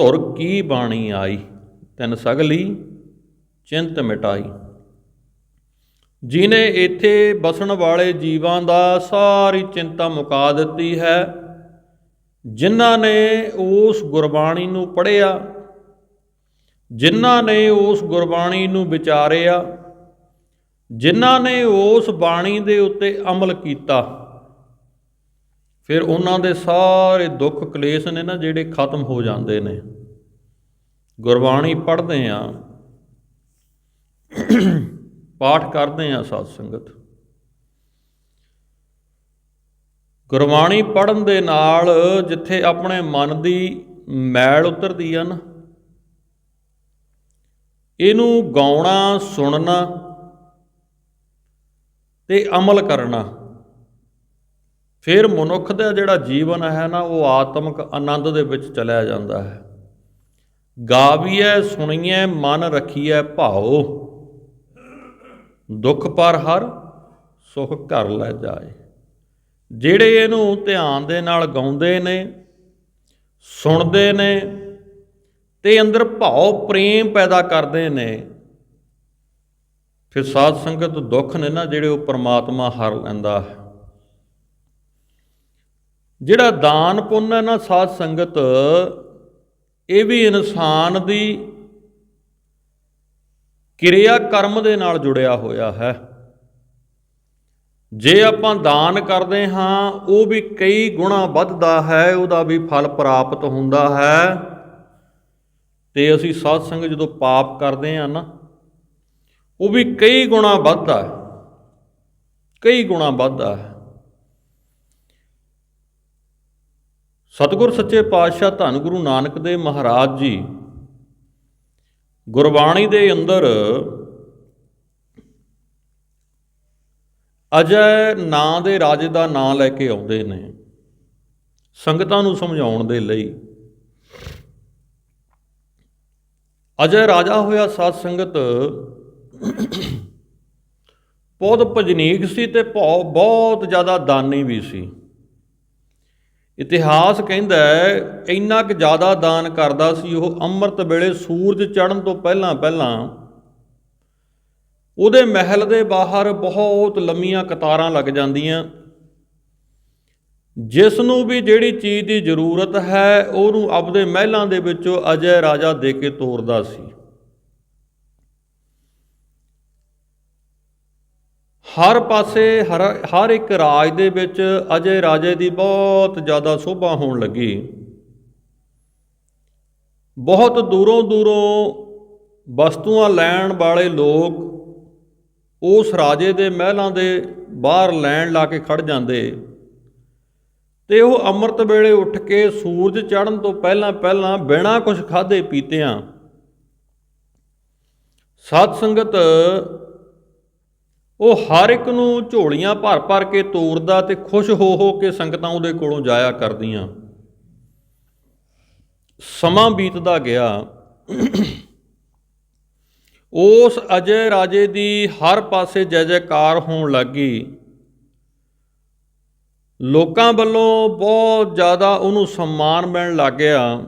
ਧੁਰ ਕੀ ਬਾਣੀ ਆਈ? ਤਿੰਨ ਸਗਲੀ, ਚਿੰਤ ਮਿਟਾਈ। ਜਿਨੇ ਇੱਥੇ ਬਸਣ ਵਾਲੇ ਜੀਵਾਂ ਦਾ ਸਾਰੀ ਚਿੰਤਾ ਮੁਕਾ ਦਿੱਤੀ ਹੈ, ਜਿਨ੍ਹਾਂ ਨੇ ਉਸ ਗੁਰਬਾਣੀ ਨੂੰ ਪੜ੍ਹਿਆ, ਜਿਨ੍ਹਾਂ ਨੇ ਉਸ ਗੁਰਬਾਣੀ ਨੂੰ ਵਿਚਾਰਿਆ, ਜਿਨ੍ਹਾਂ ਨੇ ਉਸ ਬਾਣੀ ਦੇ ਉੱਤੇ ਅਮਲ ਕੀਤਾ। ਫਿਰ ਉਹਨਾਂ ਦੇ ਸਾਰੇ ਦੁੱਖ ਕਲੇਸ਼ ਨੇ ਨਾ ਜਿਹੜੇ ਖਤਮ ਹੋ ਜਾਂਦੇ ਨੇ। ਗੁਰਬਾਣੀ ਪੜ੍ਹਦੇ ਆ ਪਾਠ ਕਰਦੇ ਆ ਸਾਧ ਸੰਗਤ। ਗੁਰਬਾਣੀ ਪੜਨ ਦੇ ਨਾਲ ਜਿੱਥੇ ਆਪਣੇ ਮਨ ਦੀ ਮੈਲ ਉਤਰਦੀ ਆ ਨਾ, ਇਹਨੂੰ ਗਾਉਣਾ, ਸੁਣਨਾ ਤੇ ਅਮਲ ਕਰਨਾ। ਫਿਰ ਮਨੁੱਖ ਦਾ ਜਿਹੜਾ ਜੀਵਨ ਹੈ ਨਾ, ਉਹ ਆਤਮਿਕ ਆਨੰਦ ਦੇ ਵਿੱਚ ਚਲਿਆ ਜਾਂਦਾ ਹੈ। ਗਾਵੀਐ, ਸੁਣੀਐ, ਮਨ ਰਖੀਐ ਭਾਉ। ਦੁੱਖ ਪਰ ਹਰ, ਸੁਖ ਘਰ ਲੈ ਜਾਏ। ਜਿਹੜੇ ਇਹਨੂੰ ਧਿਆਨ ਦੇ ਨਾਲ ਗਾਉਂਦੇ ਨੇ, ਸੁਣਦੇ ਨੇ ਤੇ ਅੰਦਰ ਭਾਉ, ਪ੍ਰੇਮ ਪੈਦਾ ਕਰਦੇ ਨੇ, ਫਿਰ ਸਾਧ ਸੰਗਤ ਦੁੱਖ ਨੇ ਨਾ, ਜਿਹੜੇ ਉਹ ਪਰਮਾਤਮਾ ਹਰ ਲੈਂਦਾ ਹੈ। ਜਿਹੜਾ ਦਾਨ ਪੁੰਨ ਹੈ ਨਾ ਸਾਧ ਸੰਗਤ, ਇਹ ਵੀ ਇਨਸਾਨ ਦੀ ਕਿਰਿਆ ਕਰਮ ਦੇ ਨਾਲ ਜੁੜਿਆ ਹੋਇਆ ਹੈ। ਜੇ ਆਪਾਂ ਦਾਨ ਕਰਦੇ ਹਾਂ, ਉਹ ਵੀ ਕਈ ਗੁਣਾ ਵੱਧਦਾ ਹੈ, ਉਹਦਾ ਵੀ ਫਲ ਪ੍ਰਾਪਤ ਹੁੰਦਾ ਹੈ। ਤੇ ਅਸੀਂ ਸਾਧ ਸੰਗਤ ਜਦੋਂ ਪਾਪ ਕਰਦੇ ਹਾਂ ਨਾ, ਉਹ ਵੀ ਕਈ ਗੁਣਾ ਵੱਧਦਾ ਹੈ। ਕਈ ਗੁਣਾ ਵੱਧਦਾ ਹੈ। ਸਤਿਗੁਰ ਸੱਚੇ ਪਾਤਸ਼ਾਹ ਧੰਨ ਗੁਰੂ ਨਾਨਕ ਦੇਵ ਮਹਾਰਾਜ ਜੀ, ਗੁਰਬਾਣੀ ਦੇ ਅੰਦਰ ਅਜੈ ਨਾਂ ਦੇ ਰਾਜੇ ਦਾ ਨਾਂ ਲੈ ਕੇ ਆਉਂਦੇ ਨੇ, ਸੰਗਤਾਂ ਨੂੰ ਸਮਝਾਉਣ ਦੇ ਲਈ। ਅਜੈ ਰਾਜਾ ਹੋਇਆ ਸਾਧ ਸੰਗਤ ਬਹੁਤ ਭਜਨੀਕ ਸੀ ਤੇ ਭੌ ਬਹੁਤ ਜ਼ਿਆਦਾ ਦਾਨੀ ਵੀ ਸੀ। ਇਤਿਹਾਸ ਕਹਿੰਦਾ ਹੈ, ਇੰਨਾ ਕੁ ਜ਼ਿਆਦਾ ਦਾਨ ਕਰਦਾ ਸੀ ਉਹ ਅੰਮ੍ਰਿਤ ਵੇਲੇ ਸੂਰਜ ਚੜ੍ਹਨ ਤੋਂ ਪਹਿਲਾਂ ਪਹਿਲਾਂ। ਉਹਦੇ ਮਹਿਲ ਦੇ ਬਾਹਰ ਬਹੁਤ ਲੰਮੀਆਂ ਕਤਾਰਾਂ ਲੱਗ ਜਾਂਦੀਆਂ। ਜਿਸ ਨੂੰ ਵੀ ਜਿਹੜੀ ਚੀਜ਼ ਦੀ ਜ਼ਰੂਰਤ ਹੈ, ਉਹਨੂੰ ਆਪਦੇ ਮਹਿਲਾਂ ਦੇ ਵਿੱਚੋਂ ਅਜੇ ਰਾਜਾ ਦੇ ਕੇ ਤੋਰਦਾ ਸੀ। ਹਰ ਪਾਸੇ, ਹਰ ਹਰ ਇੱਕ ਰਾਜ ਦੇ ਵਿੱਚ ਅਜੇ ਰਾਜੇ ਦੀ ਬਹੁਤ ਜ਼ਿਆਦਾ ਸ਼ੋਭਾ ਹੋਣ ਲੱਗੀ। ਬਹੁਤ ਦੂਰੋਂ ਦੂਰੋਂ ਵਸਤੂਆਂ ਲੈਣ ਵਾਲੇ ਲੋਕ ਉਸ ਰਾਜੇ ਦੇ ਮਹਿਲਾਂ ਦੇ ਬਾਹਰ ਲੈਣ ਲਾ ਕੇ ਖੜ ਜਾਂਦੇ। ਤੇ ਉਹ ਅੰਮ੍ਰਿਤ ਵੇਲੇ ਉੱਠ ਕੇ ਸੂਰਜ ਚੜ੍ਹਨ ਤੋਂ ਪਹਿਲਾਂ ਪਹਿਲਾਂ ਬਿਨਾਂ ਕੁਝ ਖਾਦੇ ਪੀਤਿਆਂ ਸਤ ਸੰਗਤ ਉਹ ਹਰ ਇੱਕ ਨੂੰ ਝੋਲੀਆਂ ਭਰ ਭਰ ਕੇ ਤੋਰਦਾ ਤੇ ਖੁਸ਼ ਹੋ ਹੋ ਕੇ ਸੰਗਤਾਂ ਉਹਦੇ ਕੋਲੋਂ ਜਾਇਆ ਕਰਦੀਆਂ। ਸਮਾਂ ਬੀਤਦਾ ਗਿਆ। ਉਸ ਅਜੇ ਰਾਜੇ ਦੀ ਹਰ ਪਾਸੇ ਜੈ ਜੈਕਾਰ ਹੋਣ ਲੱਗੀ। ਲੋਕਾਂ ਵੱਲੋਂ ਬਹੁਤ ਜ਼ਿਆਦਾ ਉਹਨੂੰ ਸਨਮਾਨ ਮਿਲਣ ਲੱਗ ਗਿਆ।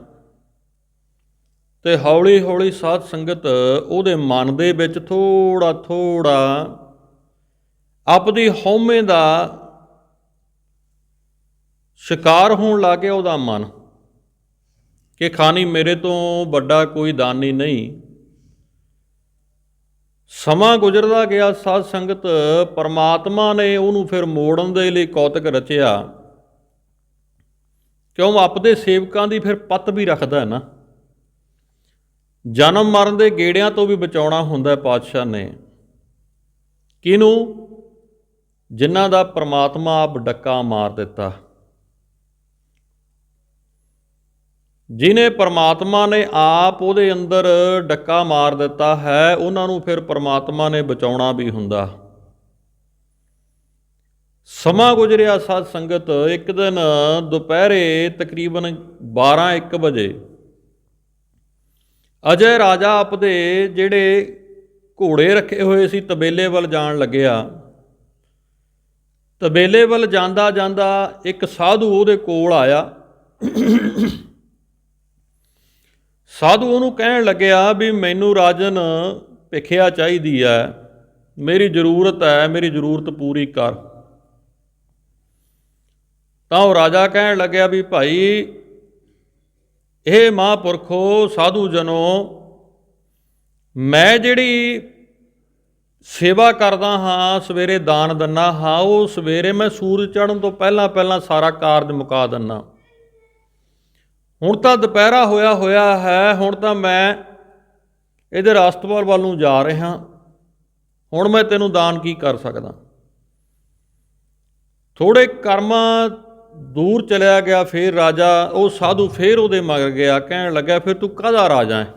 ਤੇ ਹੌਲੀ ਹੌਲੀ ਸਾਧ ਸੰਗਤ ਉਹਦੇ ਮਨ ਦੇ ਵਿੱਚ ਥੋੜਾ ਥੋੜਾ ਆਪਦੀ ਹਉਮੈ ਦਾ ਸ਼ਿਕਾਰ ਹੋਣ ਲੱਗ ਗਿਆ ਉਹਦਾ ਮਨ ਕਿ ਖਾਨੀ ਮੇਰੇ ਤੋਂ ਵੱਡਾ ਕੋਈ ਦਾਨੀ ਨਹੀਂ। ਸਮਾਂ ਗੁਜ਼ਰਦਾ ਗਿਆ, ਸਾਧ ਸੰਗਤ ਪਰਮਾਤਮਾ ਨੇ ਉਹਨੂੰ ਫਿਰ ਮੋੜਨ ਦੇ ਲਈ ਕੌਤਕ ਰਚਿਆ। ਕਿਉਂ? ਆਪਦੇ ਸੇਵਕਾਂ ਦੀ ਫਿਰ ਪੱਤ ਵੀ ਰੱਖਦਾ ਹੈ ਨਾ। ਜਨਮ ਮਰਨ ਦੇ ਗੇੜਿਆਂ ਤੋਂ ਵੀ ਬਚਾਉਣਾ ਹੁੰਦਾ ਪਾਤਸ਼ਾਹ ਨੇ। ਕਿਹਨੂੰ? ਜਿਨ੍ਹਾਂ ਦਾ ਪ੍ਰਮਾਤਮਾ ਆਪ ਡੱਕਾ ਮਾਰ ਦਿੱਤਾ। ਜਿਨੇ ਪਰਮਾਤਮਾ ਨੇ ਆਪ ਉਹਦੇ ਅੰਦਰ ਡੱਕਾ ਮਾਰ ਦਿੱਤਾ ਹੈ, ਉਹਨਾਂ ਨੂੰ ਫਿਰ ਪਰਮਾਤਮਾ ਨੇ ਬਚਾਉਣਾ ਵੀ ਹੁੰਦਾ। ਸਮਾਂ ਗੁਜ਼ਰਿਆ ਸਾਧ ਸੰਗਤ, ਇੱਕ ਦਿਨ ਦੁਪਹਿਰੇ ਤਕਰੀਬਨ 12-1 ਵਜੇ ਅਜੇ ਰਾਜਾ ਆਪਦੇ ਜਿਹੜੇ ਘੋੜੇ ਰੱਖੇ ਹੋਏ ਸੀ, ਤਬੇਲੇ ਵੱਲ ਜਾਣ ਲੱਗਿਆ। ਤਬੇਲੇ ਵੱਲ ਜਾਂਦਾ ਜਾਂਦਾ ਇੱਕ ਸਾਧੂ ਉਹਦੇ ਕੋਲ ਆਇਆ। ਸਾਧੂ ਉਹਨੂੰ ਕਹਿਣ ਲੱਗਿਆ ਵੀ ਮੈਨੂੰ ਰਾਜਨ ਭਿੱਖਿਆ ਚਾਹੀਦੀ ਹੈ ਮੇਰੀ ਜ਼ਰੂਰਤ ਹੈ ਮੇਰੀ ਜ਼ਰੂਰਤ ਪੂਰੀ ਕਰ। ਤਾਂ ਉਹ ਰਾਜਾ ਕਹਿਣ ਲੱਗਿਆ ਵੀ ਭਾਈ, ਇਹ ਮਹਾਂਪੁਰਖੋ, ਸਾਧੂ ਜਨੋ, ਮੈਂ ਜਿਹੜੀ ਸੇਵਾ ਕਰਦਾ ਹਾਂ, ਸਵੇਰੇ ਦਾਨ ਦਿੰਨਾ ਹਾਂ, ਉਹ ਸਵੇਰੇ ਮੈਂ ਸੂਰਜ ਚੜ੍ਹਨ ਤੋਂ ਪਹਿਲਾਂ ਪਹਿਲਾਂ ਸਾਰਾ ਕਾਰਜ ਮੁਕਾ ਦਿੰਨਾ। ਹੁਣ ਤਾਂ ਦੁਪਹਿਰਾ ਹੋਇਆ ਹੋਇਆ ਹੈ, ਹੁਣ ਤਾਂ ਮੈਂ ਇਹਦੇ ਰਾਸਤਵਾਲ ਵੱਲ ਨੂੰ ਜਾ ਰਿਹਾ। ਹੁਣ ਮੈਂ ਤੈਨੂੰ ਦਾਨ ਕੀ ਕਰ ਸਕਦਾ? ਥੋੜੇ ਕਰਮਾਂ ਦੂਰ ਚਲਿਆ ਗਿਆ, ਫਿਰ ਰਾਜਾ, ਉਹ ਸਾਧੂ ਫੇਰ ਉਹਦੇ ਮਗਰ ਗਿਆ, ਕਹਿਣ ਲੱਗਾ ਫਿਰ ਤੂੰ ਕਾਹਦਾ ਰਾਜਾ ਹੈ?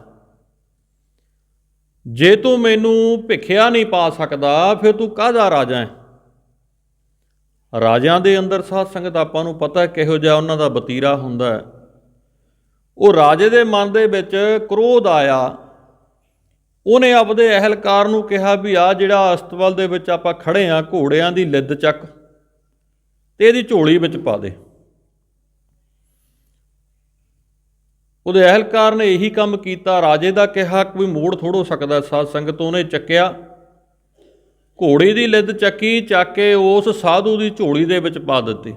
ਜੇ ਤੂੰ ਮੈਨੂੰ ਭਿੱਖਿਆ ਨਹੀਂ ਪਾ ਸਕਦਾ, ਫਿਰ ਤੂੰ ਕਾਹਦਾ ਰਾਜਾ ਹੈ? ਰਾਜਿਆਂ ਦੇ ਅੰਦਰ ਸਾਧ ਸੰਗਤ ਆਪਾਂ ਨੂੰ ਪਤਾ ਕਿਹੋ ਜਿਹਾ ਉਹਨਾਂ ਦਾ ਬਤੀਰਾ ਹੁੰਦਾ ਹੈ। ਉਹ ਰਾਜੇ ਦੇ ਮਨ ਦੇ ਵਿੱਚ ਕ੍ਰੋਧ ਆਇਆ। ਉਹਨੇ ਆਪਦੇ ਅਹਲਕਾਰ ਨੂੰ ਕਿਹਾ ਵੀ ਆ ਜਿਹੜਾ ਅਸਤਵਲ ਦੇ ਵਿੱਚ ਆਪਾਂ ਖੜੇ ਆ ਘੋੜਿਆਂ ਦੀ ਲਿੱਦ ਚੱਕ ਤੇ ਇਹਦੀ ਝੋਲੀ ਵਿੱਚ ਪਾ ਦੇ। ਉਹਦੇ ਅਹਿਲਕਾਰ ਨੇ ਇਹੀ ਕੰਮ ਕੀਤਾ, ਰਾਜੇ ਦਾ ਕਿਹਾ ਕੋਈ ਮੋੜ ਥੋੜੋ ਸਕਦਾ, ਸਾਧ ਸੰਗਤ ਉਹਨੇ ਚੱਕਿਆ। ਘੋੜੀ ਦੀ ਲਿੱਦ ਚੱਕੀ, ਚੱਕ ਕੇ ਉਸ ਸਾਧੂ ਦੀ ਝੋਲੀ ਦੇ ਵਿੱਚ ਪਾ ਦਿੱਤੀ।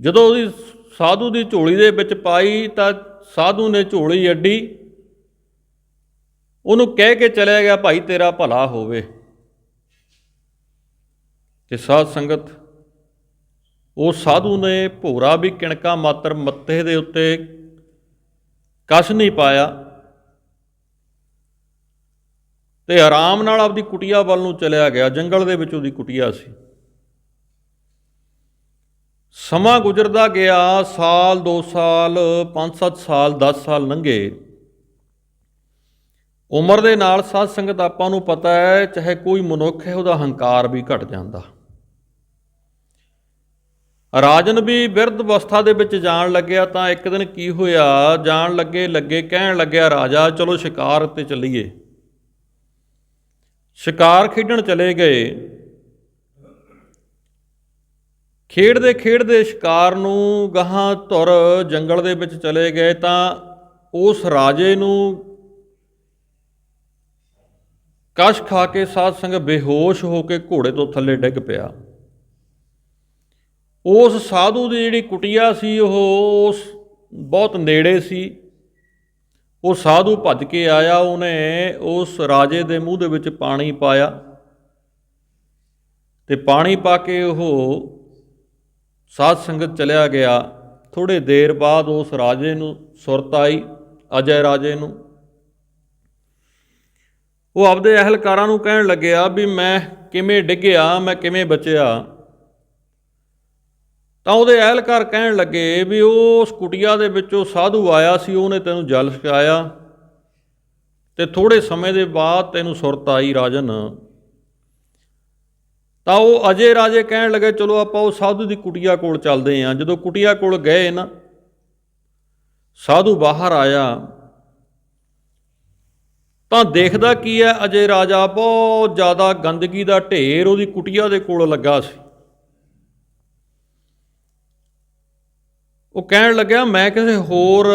ਜਦੋਂ ਉਹਦੀ ਸਾਧੂ ਦੀ ਝੋਲੀ ਦੇ ਵਿੱਚ ਪਾਈ ਤਾਂ ਸਾਧੂ ਨੇ ਝੋਲੀ ਅੱਡੀ। ਉਹਨੂੰ ਕਹਿ ਕੇ ਚਲਿਆ ਗਿਆ, ਭਾਈ ਤੇਰਾ ਭਲਾ ਹੋਵੇ। ਤੇ ਸਾਧ ਸੰਗਤ ਉਹ ਸਾਧੂ ਨੇ ਭੋਰਾ ਵੀ ਕਿਣਕਾ ਮਾਤਰ ਮੱਥੇ ਦੇ ਉੱਤੇ ਕਸ ਨਹੀਂ ਪਾਇਆ ਤੇ ਆਰਾਮ ਨਾਲ ਆਪਦੀ ਕੁਟੀਆ ਵੱਲ ਨੂੰ ਚਲਿਆ ਗਿਆ। ਜੰਗਲ ਦੇ ਵਿੱਚ ਉਹਦੀ ਕੁਟੀਆ ਸੀ। ਸਮਾਂ ਗੁਜ਼ਰਦਾ ਗਿਆ, ਸਾਲ 2 ਸਾਲ 5-7 ਸਾਲ 10 ਸਾਲ ਲੰਘੇ। ਉਮਰ ਦੇ ਨਾਲ ਸਾਧ ਸੰਗਤ ਆਪਾਂ ਨੂੰ ਪਤਾ ਹੈ, ਚਾਹੇ ਕੋਈ ਮਨੁੱਖ ਹੈ, ਉਹਦਾ ਹੰਕਾਰ ਵੀ ਘਟ ਜਾਂਦਾ। ਰਾਜਨ ਵੀ ਬਿਰਧ ਅਵਸਥਾ ਦੇ ਵਿੱਚ ਜਾਣ ਲੱਗਿਆ ਤਾਂ ਇੱਕ ਦਿਨ ਕੀ ਹੋਇਆ? ਜਾਣ ਲੱਗੇ ਲੱਗੇ, ਕਹਿਣ ਲੱਗਿਆ, ਰਾਜਾ, ਚਲੋ ਸ਼ਿਕਾਰ ਉੱਤੇ ਚੱਲੀਏ। ਸ਼ਿਕਾਰ ਖੇਡਣ ਚਲੇ ਗਏ। ਖੇਡਦੇ ਖੇਡਦੇ ਸ਼ਿਕਾਰ ਨੂੰ ਗਾਹਾਂ ਧੁਰ ਜੰਗਲ ਦੇ ਵਿੱਚ ਚਲੇ ਗਏ ਤਾਂ ਉਸ ਰਾਜੇ ਨੂੰ ਕਸ਼ ਖਾ ਕੇ ਸਾਧ ਸੰਗ ਬੇਹੋਸ਼ ਹੋ ਕੇ ਘੋੜੇ ਤੋਂ ਥੱਲੇ ਡਿੱਗ ਪਿਆ। ਉਸ ਸਾਧੂ ਦੀ ਜਿਹੜੀ ਕੁਟੀਆ ਸੀ, ਉਹ ਉਸ ਬਹੁਤ ਨੇੜੇ ਸੀ। ਉਹ ਸਾਧੂ ਭੱਜ ਕੇ ਆਇਆ, ਉਹਨੇ ਉਸ ਰਾਜੇ ਦੇ ਮੂੰਹ ਦੇ ਵਿੱਚ ਪਾਣੀ ਪਾਇਆ ਤੇ ਪਾਣੀ ਪਾ ਕੇ ਉਹ ਸਾਧ ਸੰਗਤ ਚਲਿਆ ਗਿਆ। ਥੋੜੇ ਦੇਰ ਬਾਅਦ ਉਸ ਰਾਜੇ ਨੂੰ ਸੁਰਤ ਆਈ, ਅਜੈ ਰਾਜੇ ਨੂੰ। ਉਹ ਆਪਦੇ ਅਹਲਕਾਰਾਂ ਨੂੰ ਕਹਿਣ ਲੱਗਿਆ ਵੀ ਮੈਂ ਕਿਵੇਂ ਡਿੱਗਿਆ, ਮੈਂ ਕਿਵੇਂ ਬਚਿਆ। ਤਾਂ ਉਹਦੇ ਅਹਲਕਾਰ ਕਹਿਣ ਲੱਗੇ ਵੀ ਉਸ ਕੁਟੀਆ ਦੇ ਵਿੱਚੋਂ ਸਾਧੂ ਆਇਆ ਸੀ, ਉਹਨੇ ਤੈਨੂੰ ਜਲ ਛਕਾਇਆ। ਤੇ ਥੋੜੇ ਸਮੇਂ ਦੇ ਬਾਅਦ ਤੈਨੂੰ ਸੁਰਤ ਆਈ ਰਾਜਨ। ਤਾਂ ਉਹ ਅਜੇ ਰਾਜੇ ਕਹਿਣ ਲੱਗੇ, ਚਲੋ ਆਪਾਂ ਉਹ ਸਾਧੂ ਦੀ ਕੁਟੀਆ ਕੋਲ ਚੱਲਦੇ ਆਂ। ਜਦੋਂ ਕੁਟੀਆ ਕੋਲ ਗਏ ਨਾ, ਸਾਧੂ ਬਾਹਰ ਆਇਆ। ਤਾਂ ਦੇਖਦਾ ਕੀ ਹੈ, ਅਜੇ ਰਾਜਾ ਬਹੁਤ ਜ਼ਿਆਦਾ ਗੰਦਗੀ ਦਾ ਢੇਰ ਉਹਦੀ ਕੁਟੀਆ ਦੇ ਕੋਲ ਲੱਗਾ ਸੀ। ਉਹ ਕਹਿਣ ਲੱਗਿਆ, ਮੈਂ ਕਿਸੇ ਹੋਰ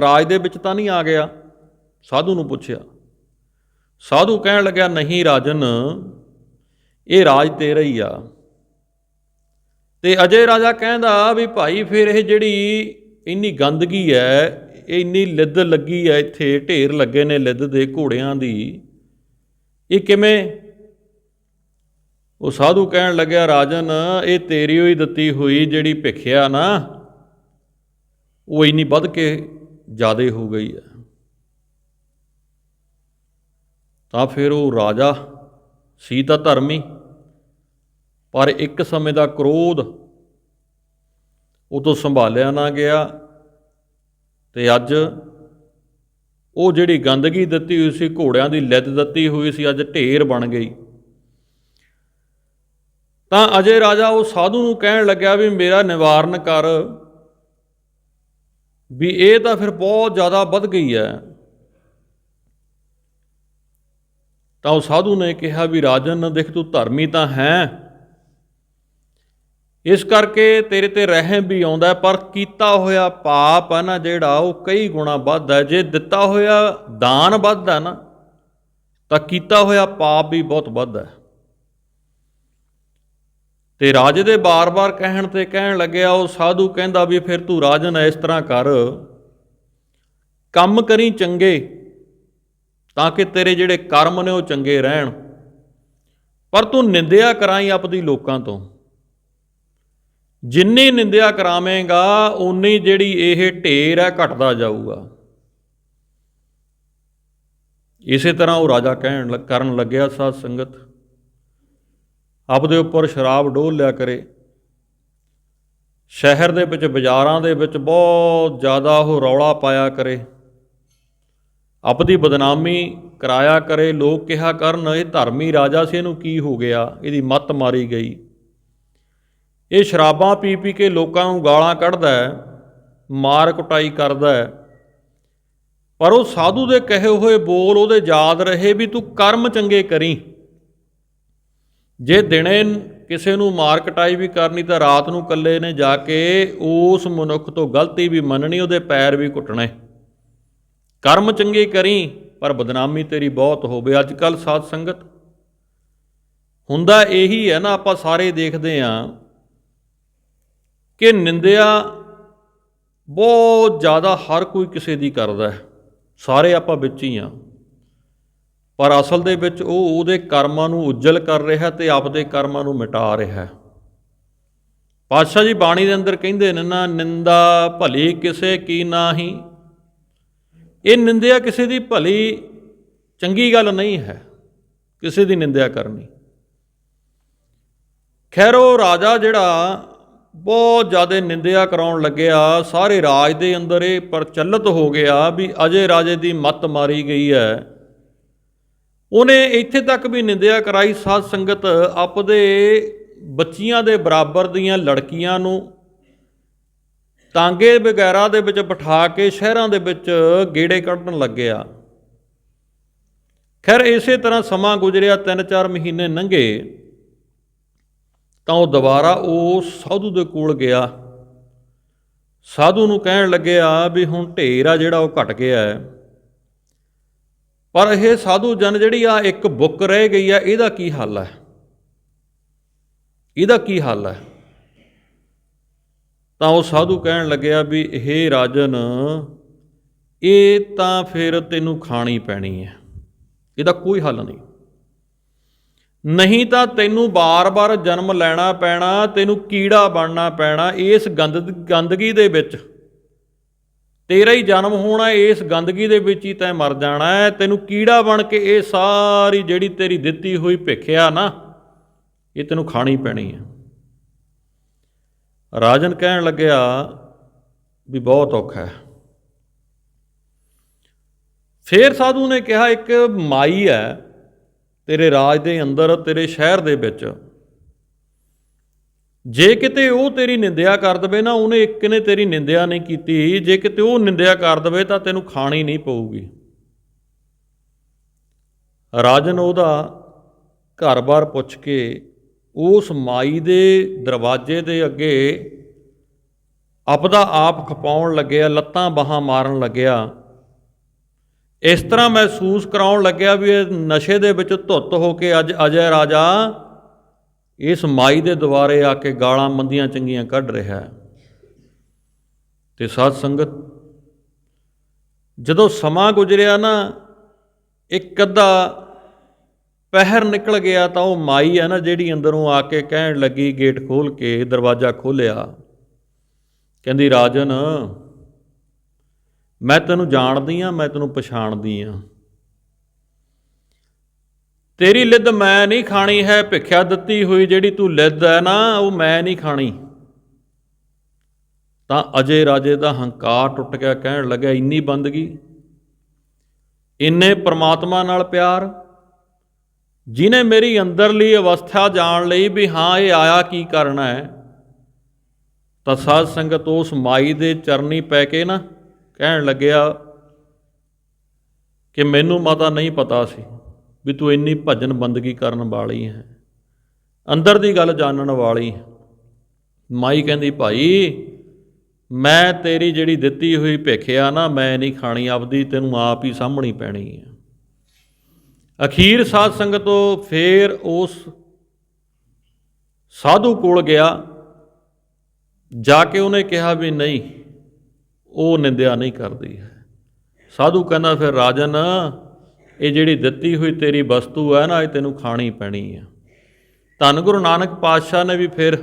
ਰਾਜ ਦੇ ਵਿੱਚ ਤਾਂ ਨਹੀਂ ਆ ਗਿਆ। ਸਾਧੂ ਨੂੰ ਪੁੱਛਿਆ। ਸਾਧੂ ਕਹਿਣ ਲੱਗਿਆ, ਨਹੀਂ ਰਾਜਨ, ਇਹ ਰਾਜ ਤੇਰਾ ਹੀ ਆ। ਤੇ ਅਜੇ ਰਾਜਾ ਕਹਿੰਦਾ ਵੀ ਭਾਈ ਫਿਰ ਇਹ ਜਿਹੜੀ ਇੰਨੀ ਗੰਦਗੀ ਹੈ, ਇਹ ਇੰਨੀ ਲਿੱਦ ਲੱਗੀ ਹੈ ਇੱਥੇ, ਢੇਰ ਲੱਗੇ ਨੇ ਲਿੱਦ ਦੇ ਘੋੜਿਆਂ ਦੀ, ਇਹ ਕਿਵੇਂ? ਉਹ ਸਾਧੂ ਕਹਿਣ ਲੱਗਿਆ, ਰਾਜਨ, ਇਹ ਤੇਰੀ ਹੋਈ ਦਿੱਤੀ ਹੋਈ ਜਿਹੜੀ ਭਿੱਖਿਆ ਨਾ ਉਹ ਇੰਨੀ ਵੱਧ ਕੇ ਜ਼ਿਆਦਾ ਹੋ ਗਈ ਹੈ। ਤਾਂ ਫਿਰ ਉਹ ਰਾਜਾ ਸੀ ਤਾਂ ਧਰਮੀ, ਪਰ ਇੱਕ ਸਮੇਂ ਦਾ ਕ੍ਰੋਧ ਉਹ ਤੋਂ ਸੰਭਾਲਿਆ ਨਾ ਗਿਆ ਤੇ ਅੱਜ ਉਹ ਜਿਹੜੀ ਗੰਦਗੀ ਦਿੱਤੀ ਹੋਈ ਸੀ, ਘੋੜਿਆਂ ਦੀ ਲਿੱਦ ਦਿੱਤੀ ਹੋਈ ਸੀ, ਅੱਜ ਢੇਰ ਬਣ ਗਈ। ਤਾਂ ਅਜੇ ਰਾਜਾ ਉਹ ਸਾਧੂ ਨੂੰ ਕਹਿਣ ਲੱਗਿਆ ਵੀ, ਮੇਰਾ ਨਿਵਾਰਨ ਕਰ ਵੀ ਇਹ ਤਾਂ ਫਿਰ ਬਹੁਤ ਜ਼ਿਆਦਾ ਵੱਧ ਗਈ ਹੈ। ਤਾਂ ਉਹ ਸਾਧੂ ਨੇ ਕਿਹਾ ਵੀ ਰਾਜਨ, ਦੇਖ ਤੂੰ ਧਰਮੀ ਤਾਂ ਹੈ। ਇਸ ਕਰਕੇ ਤੇਰੇ ਤੇ ਰਹਿਮ ਵੀ ਆਉਂਦਾ ਪਰ ਕੀਤਾ ਹੋਇਆ ਪਾਪ ਹੈ ਨਾ ਜਿਹੜਾ, ਉਹ ਕਈ ਗੁਣਾ ਵੱਧਦਾ ਜੇ ਦਿੱਤਾ ਹੋਇਆ ਦਾਨ ਵੱਧਦਾ ਨਾ, ਤਾਂ ਕੀਤਾ ਹੋਇਆ ਪਾਪ ਵੀ ਬਹੁਤ ਵੱਧਦਾ ਤੇ ਰਾਜੇ ਦੇ ਬਾਰ-ਬਾਰ ਕਹਿਣ ਤੇ ਕਹਿਣ ਲੱਗਿਆ, ਉਹ ਸਾਧੂ ਕਹਿੰਦਾ ਵੀ ਫਿਰ ਤੂੰ ਰਾਜਨ ਇਸ ਤਰ੍ਹਾਂ ਕਰ। ਕੰਮ ਕਰੀ ਚੰਗੇ, ਤਾਂ ਕਿ ਤੇਰੇ ਜਿਹੜੇ ਕਰਮ ਨੇ ਉਹ ਚੰਗੇ ਰਹਿਣ। ਪਰ ਤੂੰ ਨਿੰਦਿਆ ਕਰਾਈ ਆਪਦੀ ਲੋਕਾਂ ਤੋਂ। ਜਿੰਨੀ ਨਿੰਦਿਆ ਕਰਾਵੇਂਗਾ ਉਨੀ ਜਿਹੜੀ ਇਹ ਢੇਰ ਹੈ ਘਟਦਾ ਜਾਊਗਾ। ਇਸੇ ਤਰ੍ਹਾਂ ਉਹ ਰਾਜਾ ਕਹਿਣ ਲੱਗ- ਕਰਨ ਲੱਗਿਆ ਸਾਧ ਸੰਗਤ। ਆਪਦੇ ਉੱਪਰ ਸ਼ਰਾਬ ਡੋਲ ਲਿਆ ਕਰੇ। ਸ਼ਹਿਰ ਦੇ ਵਿੱਚ, ਬਾਜ਼ਾਰਾਂ ਦੇ ਵਿੱਚ ਬਹੁਤ ਜ਼ਿਆਦਾ ਉਹ ਰੌਲਾ ਪਾਇਆ ਕਰੇ। ਆਪਦੀ ਬਦਨਾਮੀ ਕਰਾਇਆ ਕਰੇ। ਲੋਕ ਕਿਹਾ ਕਰਨ, ਇਹ ਧਰਮੀ ਰਾਜਾ ਸੀ, ਇਹਨੂੰ ਕੀ ਹੋ ਗਿਆ? ਇਹਦੀ ਮੱਤ ਮਾਰੀ ਗਈ। ਇਹ ਸ਼ਰਾਬਾਂ ਪੀ ਪੀ ਕੇ ਲੋਕਾਂ ਨੂੰ ਗਾਲਾਂ ਕੱਢਦਾ ਹੈ, ਮਾਰ ਕੁਟਾਈ ਕਰਦਾ ਹੈ। ਪਰ ਉਹ ਸਾਧੂ ਦੇ ਕਹੇ ਹੋਏ ਬੋਲ, ਉਹਦੇ ਯਾਦ ਰਹੇ ਵੀ ਤੂੰ ਕਰਮ ਚੰਗੇ ਕਰੀ। ਜੇ ਦਿਨੇ ਕਿਸੇ ਨੂੰ ਮਾਰ ਕਟਾਈ ਵੀ ਕਰਨੀ ਤਾਂ ਰਾਤ ਨੂੰ ਇਕੱਲੇ ਨੇ ਜਾ ਕੇ ਉਸ ਮਨੁੱਖ ਤੋਂ ਗਲਤੀ ਵੀ ਮੰਨਣੀ, ਉਹਦੇ ਪੈਰ ਵੀ ਘੁੱਟਣੇ। ਕਰਮ ਚੰਗੇ ਕਰੀ, ਪਰ ਬਦਨਾਮੀ ਤੇਰੀ ਬਹੁਤ ਹੋਵੇ। ਅੱਜ ਕੱਲ ਸਾਧ ਸੰਗਤ ਹੁੰਦਾ ਇਹੀ ਹੈ ਨਾ, ਆਪਾਂ ਸਾਰੇ ਦੇਖਦੇ ਆਂ ਕਿ ਨਿੰਦਿਆ ਬਹੁਤ ਜ਼ਿਆਦਾ ਹਰ ਕੋਈ ਕਿਸੇ ਦੀ ਕਰਦਾ ਸਾਰੇ ਆਪਾਂ ਵਿੱਚ ਹੀ ਆ ਪਰ ਅਸਲ ਦੇ ਵਿੱਚ ਉਹ ਉਹਦੇ ਕਰਮਾਂ ਨੂੰ ਉਜਲ ਕਰ ਰਿਹਾ ਤੇ ਆਪਦੇ ਕਰਮਾਂ ਨੂੰ ਮਿਟਾ ਰਿਹਾ। ਪਾਤਸ਼ਾਹ ਜੀ ਬਾਣੀ ਦੇ ਅੰਦਰ ਕਹਿੰਦੇ ਨੇ, ਨਾ ਨਿੰਦਾ ਭਲੀ ਕਿਸੇ ਕੀ ਨਾਹੀ। ਇਹ ਨਿੰਦਿਆ ਕਿਸੇ ਦੀ ਭਲੀ ਚੰਗੀ ਗੱਲ ਨਹੀਂ ਹੈ, ਕਿਸੇ ਦੀ ਨਿੰਦਿਆ ਕਰਨੀ। ਖੈਰ, ਉਹ ਰਾਜਾ ਜਿਹੜਾ ਬਹੁਤ ਜ਼ਿਆਦਾ ਨਿੰਦਿਆ ਕਰਾਉਣ ਲੱਗਿਆ, ਸਾਰੇ ਰਾਜ ਦੇ ਅੰਦਰ ਇਹ ਪ੍ਰਚਲਿਤ ਹੋ ਗਿਆ ਵੀ ਅਜੇ ਰਾਜੇ ਦੀ ਮੱਤ ਮਾਰੀ ਗਈ ਹੈ। ਉਹਨੇ ਇੱਥੇ ਤੱਕ ਵੀ ਨਿੰਦਿਆ ਕਰਾਈ। ਸਾਧ ਸੰਗਤ ਆਪਦੇ ਬੱਚੀਆਂ ਦੇ ਬਰਾਬਰ ਦੀਆਂ ਲੜਕੀਆਂ ਨੂੰ ਤਾਂਗੇ ਵਗੈਰਾ ਦੇ ਵਿੱਚ ਬਿਠਾ ਕੇ ਸ਼ਹਿਰਾਂ ਦੇ ਵਿੱਚ ਗੇੜੇ ਕੱਢਣ ਲੱਗਿਆ। ਖੈਰ, ਇਸੇ ਤਰ੍ਹਾਂ ਸਮਾਂ ਗੁਜ਼ਰਿਆ 3-4 ਮਹੀਨੇ ਲੰਘੇ ਤਾਂ ਉਹ ਦੁਬਾਰਾ ਉਹ ਸਾਧੂ ਦੇ ਕੋਲ ਗਿਆ। ਸਾਧੂ ਨੂੰ ਕਹਿਣ ਲੱਗਿਆ ਵੀ ਹੁਣ ਢੇਰ ਆ ਜਿਹੜਾ ਉਹ ਘਟ ਗਿਆ ਹੈ। ਪਰ ਇਹ ਸਾਧੂ ਜਨ ਜਿਹੜੀ ਆ, ਇੱਕ ਬੁੱਕ ਰਹਿ ਗਈ ਆ, ਇਹਦਾ ਕੀ ਹੱਲ ਹੈ ਇਹਦਾ ਕੀ ਹੱਲ ਹੈ ਤਾਂ ਉਹ ਸਾਧੂ ਕਹਿਣ ਲੱਗਿਆ ਵੀ, ਇਹ ਰਾਜਨ, ਇਹ ਤਾਂ ਫਿਰ ਤੈਨੂੰ ਖਾਣੀ ਪੈਣੀ ਹੈ ਇਹਦਾ ਕੋਈ ਹੱਲ ਨਹੀਂ। ਨਹੀਂ ਤਾਂ ਤੈਨੂੰ ਬਾਰ-ਬਾਰ ਜਨਮ ਲੈਣਾ ਪੈਣਾ, ਤੈਨੂੰ ਕੀੜਾ ਬਣਨਾ ਪੈਣਾ, ਇਸ ਗੰਦ, ਗੰਦਗੀ ਦੇ ਵਿੱਚ। ਤੇਰਾ ਹੀ ਜਨਮ ਹੋਣਾ ਇਸ ਗੰਦਗੀ ਦੇ ਵਿੱਚ ਹੀ ਤੈਂ ਮਰ ਜਾਣਾ ਹੈ ਤੈਨੂੰ ਕੀੜਾ ਬਣ ਕੇ ਇਹ ਸਾਰੀ ਜਿਹੜੀ ਤੇਰੀ ਦਿੱਤੀ ਹੋਈ ਭਿੱਖਿਆ ਨਾ, ਇਹ ਤੈਨੂੰ ਖਾਣੀ ਪੈਣੀ ਹੈ ਰਾਜਨ ਕਹਿਣ ਲੱਗਿਆ ਵੀ ਬਹੁਤ ਔਖਾ ਹੈ। ਫੇਰ ਸਾਧੂ ਨੇ ਕਿਹਾ, ਇੱਕ ਮਾਈ ਹੈ ਤੇਰੇ ਰਾਜ ਦੇ ਅੰਦਰ, ਤੇਰੇ ਸ਼ਹਿਰ ਦੇ ਵਿੱਚ ਜੇ ਕਿਤੇ ਉਹ ਤੇਰੀ ਨਿੰਦਿਆ ਕਰ ਦਵੇ ਨਾ, ਉਹਨੇ ਇੱਕ ਨੇ ਤੇਰੀ ਨਿੰਦਿਆ ਨਹੀਂ ਕੀਤੀ। ਜੇ ਕਿਤੇ ਉਹ ਨਿੰਦਿਆ ਕਰ ਦਵੇ ਤਾਂ ਤੈਨੂੰ ਖਾਣੀ ਨਹੀਂ ਪਊਗੀ। ਰਾਜਨ ਉਹਦਾ ਘਰ-ਬਾਰ ਪੁੱਛ ਕੇ ਉਸ ਮਾਈ ਦੇ ਦਰਵਾਜ਼ੇ ਦੇ ਅੱਗੇ ਆਪਦਾ ਆਪ ਖਪਾਉਣ ਲੱਗਿਆ, ਲੱਤਾਂ ਬਾਹਾਂ ਮਾਰਨ ਲੱਗਿਆ। ਇਸ ਤਰ੍ਹਾਂ ਮਹਿਸੂਸ ਕਰਾਉਣ ਲੱਗਿਆ ਵੀ ਇਹ ਨਸ਼ੇ ਦੇ ਵਿੱਚ ਧੁੱਤ ਹੋ ਕੇ ਅੱਜ ਅਜੈ ਰਾਜਾ ਇਸ ਮਾਈ ਦੇ ਦੁਆਰੇ ਆ ਕੇ ਗਾਲਾਂ ਮੰਦੀਆਂ ਚੰਗੀਆਂ ਕੱਢ ਰਿਹਾ ਹੈ। ਤੇ ਸਾਧ ਸੰਗਤ, ਜਦੋਂ ਸਮਾਂ ਗੁਜ਼ਰਿਆ ਨਾ, ਇੱਕ ਅੱਧਾ ਪਹਿਰ ਨਿਕਲ ਗਿਆ ਤਾਂ ਉਹ ਮਾਈ ਹੈ ਨਾ, ਜਿਹੜੀ ਅੰਦਰੋਂ ਆ ਕੇ ਕਹਿਣ ਲੱਗੀ, ਗੇਟ ਖੋਲ ਕੇ ਦਰਵਾਜ਼ਾ ਖੋਲਿਆ। ਕਹਿੰਦੀ, ਰਾਜਨ, ਮੈਂ ਤੈਨੂੰ ਜਾਣਦੀ ਆ ਮੈਂ ਤੈਨੂੰ ਪਛਾਣਦੀ ਆ ਤੇਰੀ ਲਿੱਦ ਮੈਂ ਨਹੀਂ ਖਾਣੀ ਹੈ, ਭਿੱਖਿਆ ਦਿੱਤੀ ਹੋਈ ਜਿਹੜੀ ਤੂੰ ਲਿੱਦ ਹੈ ਨਾ, ਉਹ ਮੈਂ ਨਹੀਂ ਖਾਣੀ। ਤਾਂ ਅਜੇ ਰਾਜੇ ਦਾ ਹੰਕਾਰ ਟੁੱਟ ਗਿਆ, ਕਹਿਣ ਲੱਗਾ ਇੰਨੀ ਬੰਦਗੀ, ਇੰਨੇ ਪ੍ਰਮਾਤਮਾ ਨਾਲ ਪਿਆਰ, ਜਿਨੇ ਮੇਰੀ ਅੰਦਰਲੀ ਅਵਸਥਾ ਜਾਣ ਲਈ ਵੀ ਹਾਂ, ਇਹ ਆਇਆ ਕੀ ਕਰਨਾ ਹੈ? ਤਾਂ ਸਾਧ ਸੰਗਤ ਉਸ ਮਾਈ ਦੇ ਚਰਨੀ ਪੈ ਕੇ ਨਾ ਕਹਿਣ ਲੱਗਿਆ ਕਿ ਮੈਨੂੰ ਮਾਤਾ ਨਹੀਂ ਪਤਾ ਸੀ। ਵੀ ਤੂੰ ਇੰਨੀ ਭਜਨ ਬੰਦਗੀ ਕਰਨ ਵਾਲੀ ਹੈ। ਅੰਦਰ ਦੀ ਗੱਲ ਜਾਣਨ ਵਾਲੀ ਮਾਈ ਕਹਿੰਦੀ, ਭਾਈ, ਮੈਂ ਤੇਰੀ ਜਿਹੜੀ ਦਿੱਤੀ ਹੋਈ ਭੇਖਿਆ ਨਾ, ਮੈਂ ਨਹੀਂ ਖਾਣੀ, ਆਪਦੀ ਤੈਨੂੰ ਆਪ ਹੀ ਸਾਂਭਣੀ ਪੈਣੀ ਹੈ। ਅਖੀਰ ਸਾਧ ਸੰਗਤ ਤੋਂ ਫੇਰ ਉਸ ਸਾਧੂ ਕੋਲ ਗਿਆ। ਜਾ ਕੇ ਉਹਨੇ ਕਿਹਾ ਵੀ ਨਹੀਂ, ਉਹ ਨਿੰਦਿਆ ਨਹੀਂ ਕਰਦੀ ਹੈ। ਸਾਧੂ ਕਹਿੰਦਾ, ਫਿਰ ਰਾਜਨ ਇਹ ਜਿਹੜੀ ਦਿੱਤੀ ਹੋਈ ਤੇਰੀ ਵਸਤੂ ਹੈ ਨਾ, ਇਹ ਤੈਨੂੰ ਖਾਣੀ ਪੈਣੀ ਹੈ ਧੰਨ ਗੁਰੂ ਨਾਨਕ ਪਾਤਸ਼ਾਹ ਨੇ ਵੀ ਫਿਰ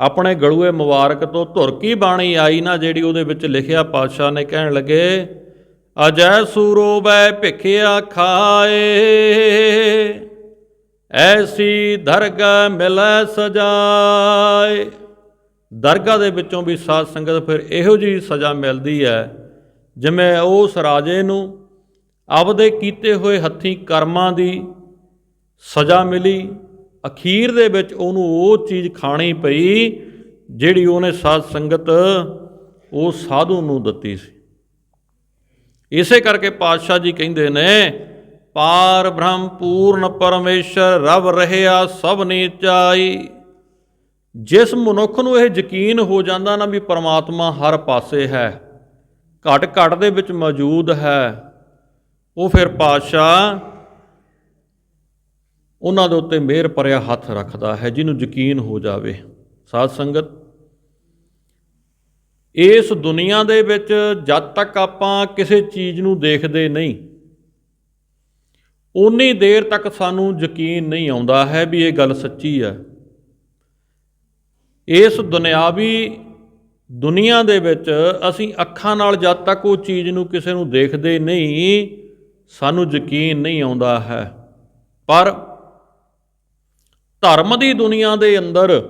ਆਪਣੇ ਗਲੂਏ ਮੁਬਾਰਕ ਤੋਂ ਧੁਰ ਕੀ ਬਾਣੀ ਆਈ ਨਾ, ਜਿਹੜੀ ਉਹਦੇ ਵਿੱਚ ਲਿਖਿਆ ਪਾਤਸ਼ਾਹ ਨੇ ਕਹਿਣ ਲੱਗੇ, ਅਜੈ ਸੂਰੋ ਬੈ ਭਿਖਿਆ ਖਾਏ, ਐਸੀ ਦਰਗਾ ਮਿਲੈ ਸਜਾਏ। ਦਰਗਾਹ ਦੇ ਵਿੱਚੋਂ ਵੀ ਸਾਧ ਸੰਗਤ ਫਿਰ ਇਹੋ ਜੀ ਸਜ਼ਾ ਮਿਲਦੀ ਹੈ, ਜਿਵੇਂ ਉਸ ਰਾਜੇ ਨੂੰ ਆਪਦੇ ਕੀਤੇ ਹੋਏ ਹੱਥੀਂ ਕਰਮਾਂ ਦੀ ਸਜ਼ਾ ਮਿਲੀ। ਅਖੀਰ ਦੇ ਵਿੱਚ ਉਹਨੂੰ ਉਹ ਚੀਜ਼ ਖਾਣੀ ਪਈ ਜਿਹੜੀ ਉਹਨੇ ਸਾਧ ਸੰਗਤ ਉਹ ਸਾਧੂ ਨੂੰ ਦਿੱਤੀ ਸੀ। ਇਸੇ ਕਰਕੇ ਪਾਤਸ਼ਾਹ ਜੀ ਕਹਿੰਦੇ ਨੇ, ਪਾਰ ਬ੍ਰਹਮ ਪੂਰਨ ਪਰਮੇਸ਼ਰ ਰਵ ਰਹਿਆ ਸਭ ਨੀਚਾਈ। ਜਿਸ ਮਨੁੱਖ ਨੂੰ ਇਹ ਯਕੀਨ ਹੋ ਜਾਂਦਾ ਨਾ ਵੀ ਪਰਮਾਤਮਾ ਹਰ ਪਾਸੇ ਹੈ, ਘਟ ਘਟ ਦੇ ਵਿੱਚ ਮੌਜੂਦ ਹੈ। ਉਹ ਫਿਰ ਪਾਤਸ਼ਾਹ ਉਹਨਾਂ ਦੇ ਉੱਤੇ ਮਿਹਰ ਭਰਿਆ ਹੱਥ ਰੱਖਦਾ ਹੈ, ਜਿਹਨੂੰ ਯਕੀਨ ਹੋ ਜਾਵੇ। ਸਾਧ ਸੰਗਤ, ਇਸ ਦੁਨੀਆ ਦੇ ਵਿੱਚ ਜਦ ਤੱਕ ਆਪਾਂ ਕਿਸੇ ਚੀਜ਼ ਨੂੰ ਦੇਖਦੇ ਨਹੀਂ ਉਨੀ ਦੇਰ ਤੱਕ ਸਾਨੂੰ ਯਕੀਨ ਨਹੀਂ ਆਉਂਦਾ ਹੈ ਵੀ ਇਹ ਗੱਲ ਸੱਚੀ ਹੈ। ਇਸ ਦੁਨਿਆਵੀ ਦੁਨੀਆ ਦੇ ਵਿੱਚ ਅਸੀਂ ਅੱਖਾਂ ਨਾਲ ਜਦ ਤੱਕ ਉਹ ਚੀਜ਼ ਨੂੰ ਕਿਸੇ ਨੂੰ ਦੇਖਦੇ ਨਹੀਂ ਸਾਨੂੰ ਯਕੀਨ ਨਹੀਂ ਆਉਂਦਾ ਹੈ। ਪਰ ਧਰਮ ਦੀ ਦੁਨੀਆ ਦੇ ਅੰਦਰ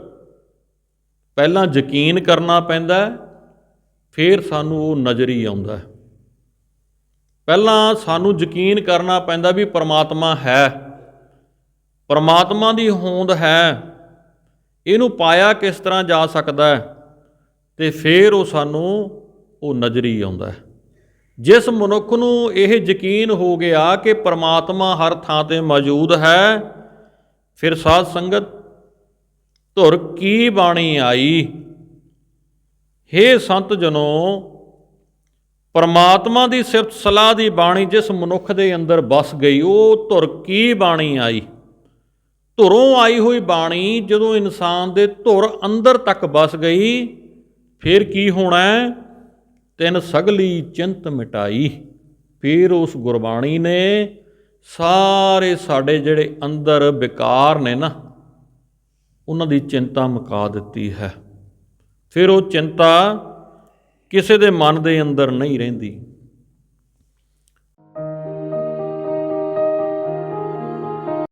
ਪਹਿਲਾਂ ਯਕੀਨ ਕਰਨਾ ਪੈਂਦਾ ਫਿਰ ਸਾਨੂੰ ਉਹ ਨਜ਼ਰੀ ਆਉਂਦਾ ਪਹਿਲਾਂ ਸਾਨੂੰ ਯਕੀਨ ਕਰਨਾ ਪੈਂਦਾ ਵੀ ਪਰਮਾਤਮਾ ਹੈ। ਪਰਮਾਤਮਾ ਦੀ ਹੋਂਦ ਹੈ। ਇਹਨੂੰ ਪਾਇਆ ਕਿਸ ਤਰ੍ਹਾਂ ਜਾ ਸਕਦਾ ਹੈ ਤੇ ਫਿਰ ਉਹ ਸਾਨੂੰ ਉਹ ਨਜ਼ਰੀ ਆਉਂਦਾ ਹੈ। ਜਿਸ ਮਨੁੱਖ ਨੂੰ ਇਹ ਯਕੀਨ ਹੋ ਗਿਆ ਕਿ ਪਰਮਾਤਮਾ ਹਰ ਥਾਂ ਤੇ ਮੌਜੂਦ ਹੈ, ਫਿਰ ਸਾਧ ਸੰਗਤ, ਧੁਰ ਕੀ ਬਾਣੀ ਆਈ? ਹੇ ਸੰਤ ਜਨੋ, ਪਰਮਾਤਮਾ ਦੀ ਸਿਫਤ ਸਲਾਹ ਦੀ ਬਾਣੀ ਜਿਸ ਮਨੁੱਖ ਦੇ ਅੰਦਰ ਵਸ ਗਈ, ਉਹ ਧੁਰ ਕੀ ਬਾਣੀ ਆਈ? ਧੁਰੋਂ ਆਈ ਹੋਈ ਬਾਣੀ ਜਦੋਂ ਇਨਸਾਨ ਦੇ ਧੁਰ ਅੰਦਰ ਤੱਕ ਵਸ ਗਈ, ਫਿਰ ਕੀ ਹੋਣਾ ਤਿੰਨ ਸਗਲੀ ਚਿੰਤ ਮਿਟਾਈ। ਫਿਰ ਉਸ ਗੁਰਬਾਣੀ ਨੇ ਸਾਰੇ ਸਾਡੇ ਜਿਹੜੇ ਅੰਦਰ ਵਿਕਾਰ ਨੇ ਨਾ, ਉਹਨਾਂ ਦੀ ਚਿੰਤਾ ਮੁਕਾ ਦਿੱਤੀ ਹੈ। ਫਿਰ ਉਹ ਚਿੰਤਾ ਕਿਸੇ ਦੇ ਮਨ ਦੇ ਅੰਦਰ ਨਹੀਂ ਰਹਿੰਦੀ।